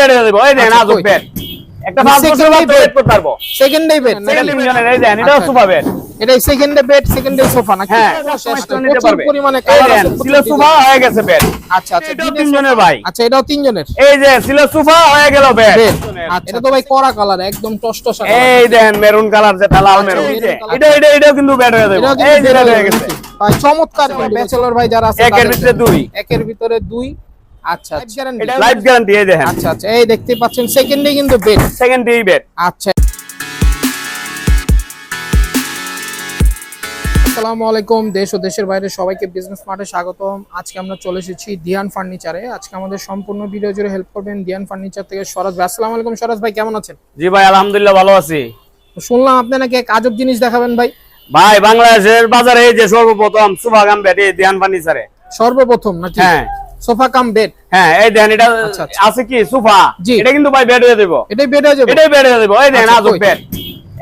Bed দেবো এই দেন আচ্ছা, আজব? বেড। একটা পাঁচ Second বছর day বাদ বেড করতে পারব। সেকেন্ডে বেড সেকেন্ড ডিভিশনের এই দেন এটাও আচ্ছা। বেড এটা সেকেন্ডে বেড সেকেন্ডে সোফা নাকি? হ্যাঁ আচ্ছা, এটা প্রচুর পরিমাণে কালার আছে ছিল সুফা হয়ে গেছে বেড আচ্ছা আচ্ছা এটাও দিনে তিনজনের ভাই। আচ্ছা এটাও তিনজনের। এই যে ছিল সুফা হয়ে গেল বেড আচ্ছা। এটা তো ভাই কড়া কালার একদম টসটসা এই দেন মেরুন কালার যেটা লাল মেরুন। এটা এটা এটাও কিন্তু বেড হয়ে এটাও এই যে হয়ে গেছে। ভাই চমৎকার ব্যাচেলর ভাই যারা আছে একের ভিতরে দুই। একের ভিতরে দুই। আচ্ছা আচ্ছা। এটা লাইফ গ্যারান্টি এই দেখেন। আচ্ছা আচ্ছা এই দেখতে পাচ্ছেন সেকেন্ডে কিন্তু বেড সেকেন্ড ডে বেড আচ্ছা। আসসালামু আলাইকুম দেশ ও দেশের বাইরে সবাইকে বিজনেস মার্টে স্বাগতম। আজকে আমরা চলে এসেছি দিয়ান ফার্নিচারে আজকে আমাদের সম্পূর্ণ ভিডিও জুড়ে হেল্প করবেন দিয়ান ফার্নিচার থেকে সরাজ ভাই। আসসালামু আলাইকুম সরাজ ভাই কেমন আছেন? জি ভাই আলহামদুলিল্লাহ ভালো আছি। শুনলাম আপনি নাকি এক আজব জিনিস দেখাবেন ভাই। ভাই বাংলাদেশের বাজারে এই যে সর্বপ্রথম সুভাগাম ফার্নিচারে সর্বপ্রথম নাকি? হ্যাঁ। Sofa cum bed. হ্যাঁ এই দেন এটা আচ্ছা, আচ্ছা। আছে কি? সোফা। এটা কিন্তু ভাই বেড হয়ে দেবো এটাই বেড হয়ে যাবে। এটাই বেড হয়ে দেবো এই দেন আচ্ছা, আজব বেড।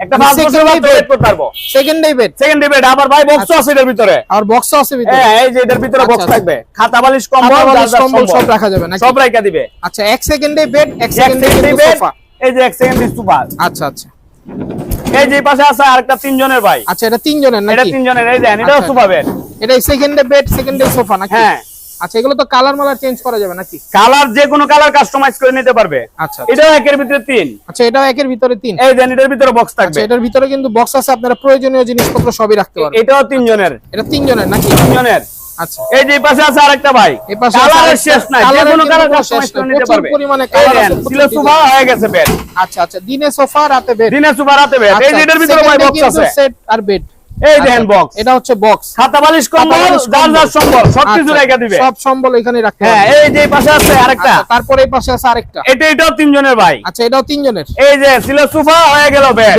একটা পাঁচ বছর বাদ বেড করতে পারব। সেকেন্ডে বেড সেকেন্ড বেড আবার ভাই বক্স আছে এটার ভিতরে। আর বক্স আছে ভিতরে। হ্যাঁ এই যে এটার ভিতরে বক্স। থাকবে। খাতা বালিশ কম্বল সব রাখা যাবে নাকি? সব রাখা দিবে। আচ্ছা এক সেকেন্ডে বেড এক সেকেন্ড সোফা। এই যে এক সেকেন্ড সুপার আচ্ছা আচ্ছা। এই যে পাশে আছে আরেকটা তিনজনের ভাই। আচ্ছা এটা তিনজনের এটা নাকি? তিনজনের এই দেন আচ্ছা। সুপার বেড এটা সেকেন্ডে বেড সেকেন্ডে সোফা নাকি? হ্যাঁ। আচ্ছা এগুলো তো কালার মালার চেঞ্জ করা যাবে নাকি? কালার যে কোনো কালার কাস্টমাইজ করে নিতে পারবে। আচ্ছা এটাও একের ভিতরে তিন। আচ্ছা এটাও একের ভিতরে তিন? এই দেন এটার ভিতরে বক্স আচ্ছা থাকবে এটার ভিতরে কিন্তু বক্স আছে আপনারা প্রয়োজনীয় জিনিসপত্র সবই রাখতে পারবেন। এটাও তিনজনের। এটা তিনজনের নাকি? তিনজনের। আচ্ছা। এই যে পাশে আছে আরেকটা ভাই। এই পাশে কালারের শেষ নাই। যে কোনো কালার কাস্টমাইজ করে নিতে পারবে। পরিমাণে কালার আছে, ছিল সুভা হয়ে গেছে বেড আচ্ছা আচ্ছা দিনে সোফা রাতে বেড দিনে সুভা রাতে বেড এই যে এটার ভিতরে ভাই বক্স আছে। সেট আর বেড এই দেখেন বক্স এটা হচ্ছে বক্স খাতা বালিশ কম্বল। যার যার সম্বল সবকিছু রেখে দিবে। সব সম্বল এখানে রাখতে হ্যাঁ এই যে পাশে আছে আরেকটা। তারপরে এই পাশে আছে আরেকটা। এটা এটাও তিনজনের ভাই। আচ্ছা এটাও তিনজনের। এই যে ছিল সুফা হয়ে গেল বেড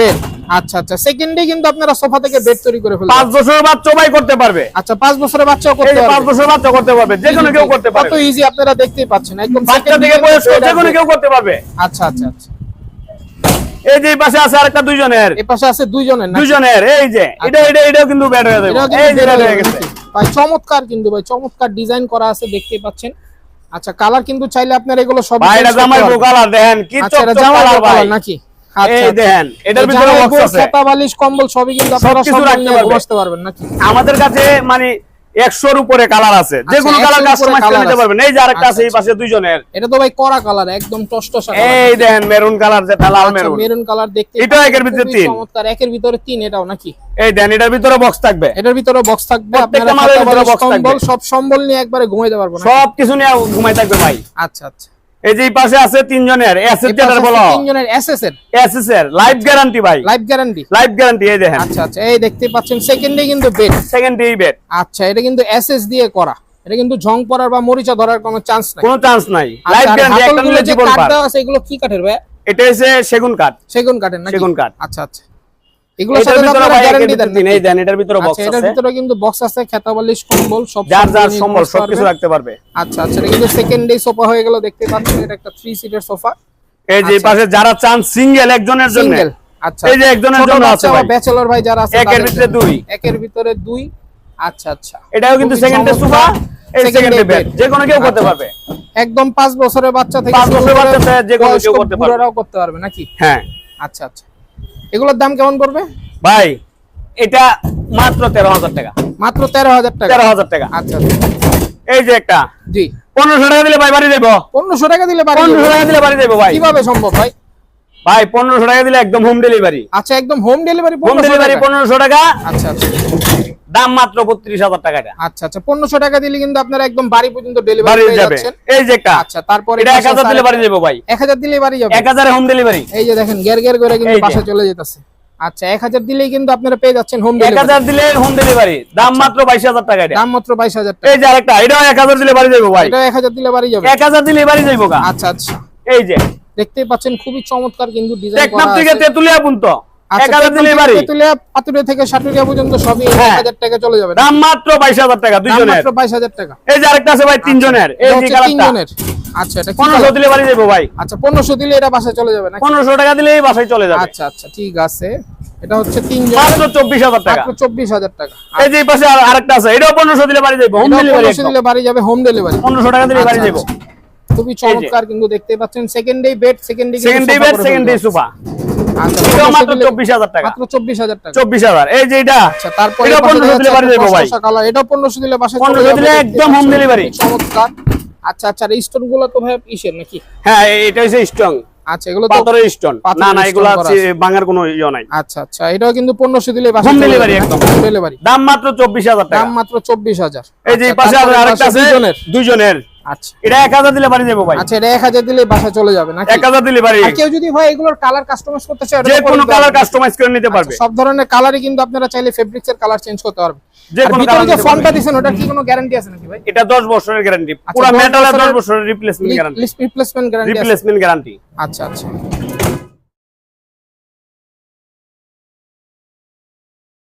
আচ্ছা আচ্ছা সেকেন্ডে কিন্তু আপনারা সোফা থেকে বেড তৈরি করে ফেলবেন। পাঁচ বছরের চবাই করতে পারবে। আচ্ছা পাঁচ বছরের বাচ্চাও এই করতে পারবে। বছর বাচ্চা করতে পারবে যে কোনো কেউ করতে কত পারবে ইজি আপনারা দেখতেই পাচ্ছেন একদম বাচ্চা থেকে বয়স্ক যে কোনো কেউ করতে পারবে। আচ্ছা আচ্ছা আচ্ছা। এই যে পাশে আছে আরেকটা দুইজনের। এই পাশে আছে দুইজনের? দুইজনের এই যে এটা এটা এটাও কিন্তু বেড হয়ে যাবে। এই যে হয়ে গেছে। ভাই চমৎকার কিন্তু ভাই চমৎকার ডিজাইন করা আছে দেখতেই পাচ্ছেন। আচ্ছা কালার কিন্তু চাইলে আপনারা এগুলো সব ভাই এটা জামাই কালার দেখেন কি আচ্ছা চকচক কালার ভাই। নাকি? আচ্ছা, এই আচ্ছা। দেখেন এটার ভিতরে বক্স আছে। কম্বল সবই কিন্তু আপনারা সবকিছু সব রাখতে নিয়ে পারবে। বসতে পারবেন নাকি? আমাদের কাছে মানে একশোর উপরে কালার আছে। যে আচ্ছা, কোনো কালার কাস্টমাইজ করে নিতে পারবেন। এই যে আরেকটা আছে এই আচ্ছা, পাশে দুইজনের। এটা তো ভাই কড়া কালার একদম টসটসা এই দেখেন মেরুন কালার যেটা লাল মেরুন মেরুন কালার দেখতে এটা একের ভিতরে তিন। চমৎকার। একের ভিতরে তিন এটাও নাকি? এই দেন এটার ভিতরে বক্স থাকবে। এটার ভিতরে বক্স থাকবে। আপনারা box থাকবে। সব সম্বল নিয়ে একবারে ঘুমাইতে পারব না সব কিছু নিয়ে ঘুমাই থাকবে ভাই। আচ্ছা আচ্ছা। এই যে পাশে আছে তিনজনের এসএস যেটা বলো। তিনজনের এসএস এর। এসএস এর লাইফ গ্যারান্টি ভাই। লাইফ গ্যারান্টি লাইফ গ্যারান্টি এই দেখেন। আচ্ছা আচ্ছা এই দেখতে পাচ্ছেন সেকেন্ডে কিন্তু বেড সেকেন্ড বেড আচ্ছা এটা কিন্তু এসএস দিয়ে করা। এটা কিন্তু ঝং পড়ার বা মরিচা ধরার কোনো চান্স নাই। কোনো চান্স নাই। আচ্ছা, লাইফ গ্যারান্টি একটা হাতলগুলো নিলে যে জীবন পার। আছে এগুলো কি কাঠের ভাই? এটা হচ্ছে সেগুন কাঠ। সেগুন কাঠের নাকি? সেগুন কাঠ। আচ্ছা আচ্ছা। এগুলো সাথে আপনারা গ্যারান্টি একের দেন ভিতরে এই দেন এটার ভিতরে আচ্ছা বক্স এটার ভিতরে কিন্তু বক্স আছে খেতা বালিশ কম্বল সব যার যার সম্বল সবকিছু রাখতে পারবে। আচ্ছা আচ্ছা এটা কিন্তু সেকেন্ড ডে সোফা হয়ে গেল দেখতে পাচ্ছেন এটা একটা থ্রি সিটের সোফা এই যে আচ্ছা। পাশে যারা চান সিঙ্গেল একজনের জন্য। সিঙ্গেল আচ্ছা। এই যে একজনের জন্য আছে ভাই। ব্যাচেলর ভাই যারা আছে একের ভিতরে দুই। একের ভিতরে দুই। আচ্ছা আচ্ছা। এটাও কিন্তু সেকেন্ড ডে চমৎকার। এই সেকেন্ড ডে বেড যে কোনো কেউ করতে আচ্ছা। পারবে। একদম পাঁচ বছরের বাচ্চা থেকে পাঁচ শুরু বছরের বাচ্চা যে কোনো কেউ করতে পারবে। করতে পারবে নাকি? হ্যাঁ। আচ্ছা আচ্ছা। এগুলোর দাম কেমন পড়বে? ভাই এটা মাত্র তেরো হাজার টাকা। মাত্র তেরো হাজার টাকা? তেরো হাজার টাকা। আচ্ছা আচ্ছা। এই যে একটা। জি। পনেরোশো টাকা দিলে ভাই বাড়ি দেবো পনেরোশো টাকা দিলে পনেরোশো টাকা দিলে বাড়ি দেবো ভাই। কীভাবে সম্ভব ভাই? ভাই পনেরোশো টাকা দিলে একদম হোম ডেলিভারি আচ্ছা একদম হোম ডেলিভারি হোম ডেলিভারি পনেরোশো টাকা। আচ্ছা আচ্ছা। দাম মাত্র বত্রিশ হাজার টাকা আচ্ছা আচ্ছা পনেরোশো টাকা দিলে কিন্তু আপনারা একদম বাড়ি পর্যন্ত ডেলিভারি যাবে। এই যে আচ্ছা তারপরে এক হাজার দিলে বাড়ি যাব ভাই। এক হাজার দিলে বাড়ি যাবে। এক হাজারে হোম ডেলিভারি এই যে দেখেন গের গের করে কিন্তু বাসা চলে যেতেছে। আচ্ছা এক হাজার দিলেই কিন্তু আপনারা পেয়ে যাচ্ছেন হোম এক হাজার দিলে হোম ডেলিভারি দাম মাত্র বাইশ হাজার টাকা দাম মাত্র বাইশ হাজার টাকা। এই যে আরেকটা এটাও এক হাজার দিলে বাড়ি যাব ভাই। এটা এক হাজার দিলে বাড়ি যাবে। এক হাজার দিলে বাড়ি যাব আচ্ছা আচ্ছা। এই যে। দেখতেই পাচ্ছেন খুবই চমৎকার কিন্তু ডিজাইন করা থেকে তেতুলিয়া পর্যন্ত। আচ্ছা, দিলে থেকে পর্যন্ত সবই হ্যাঁ। টাকা চলে যাবে দাম মাত্র টাকা দুইজনের। মাত্র টাকা। এই যে আরেকটা আছে ভাই তিনজনের। এই আচ্ছা এটা পনেরোশো দিলে বাড়ি যাব ভাই। আচ্ছা পনেরোশো দিলে এটা বাসায় চলে যাবে পনেরোশো টাকা বাসায় চলে যাবে। আচ্ছা আচ্ছা ঠিক আছে। এটা হচ্ছে মাত্র চব্বিশ হাজার টাকা। চব্বিশ হাজার টাকা। এই যে পাশে আরেকটা আছে এটাও পনেরোশো দিলে বাড়ি যাব হোম ডেলিভারি দিলে বাড়ি যাবে হোম ডেলিভারি পনেরোশো টাকা দিলে বাড়ি যাব খুবই চমৎকার কিন্তু দেখতে পাচ্ছেন। Second day bed second day second day bed second day sofa. আচ্ছা 1500 আচ্ছা আচ্ছা এই স্টোনগুলো তো ভাই ইসের নাকি? হ্যাঁ এটা হচ্ছে স্ট্রং আচ্ছা এগুলো পাথরের স্টোন না না এগুলা ভাঙার কোনো ইয়ে নাই। আচ্ছা আচ্ছা এটাও কিন্তু পনেরোশো দিলে বাসায় Home চলে একদম। delivery দাম মাত্র চব্বিশ হাজার টাকা। দাম মাত্র চব্বিশ হাজার। এই যে পাশে আরেকটা আছে দুইজনের। আচ্ছা। এটা এক হাজার দিলে বাড়ি যাব ভাই। আচ্ছা এটা এক হাজার দিলে বাসায় চলে যাবে নাকি? এক হাজার দিলে বাড়ি। আর কেউ যদি হয় এগুলোর কালার কাস্টমাইজ করতে চায় যে কোনো কালার কাস্টমাইজ করে নিতে পারবে। আচ্ছা, সব ধরনের কালারই কিন্তু আপনারা চাইলে ফেব্রিক্স কালার চেঞ্জ করতে পারবেন। যে কোনো colour যে ফর্মটা। দিছেন ওটার কি কোনো গ্যারান্টি আছে নাকি ভাই? এটা দশ বছরের গ্যারান্টি পুরো দশ মেটালে বছরের- বছরের replacement guarantee replacement guarantee replacement guarantee আচ্ছা আচ্ছা।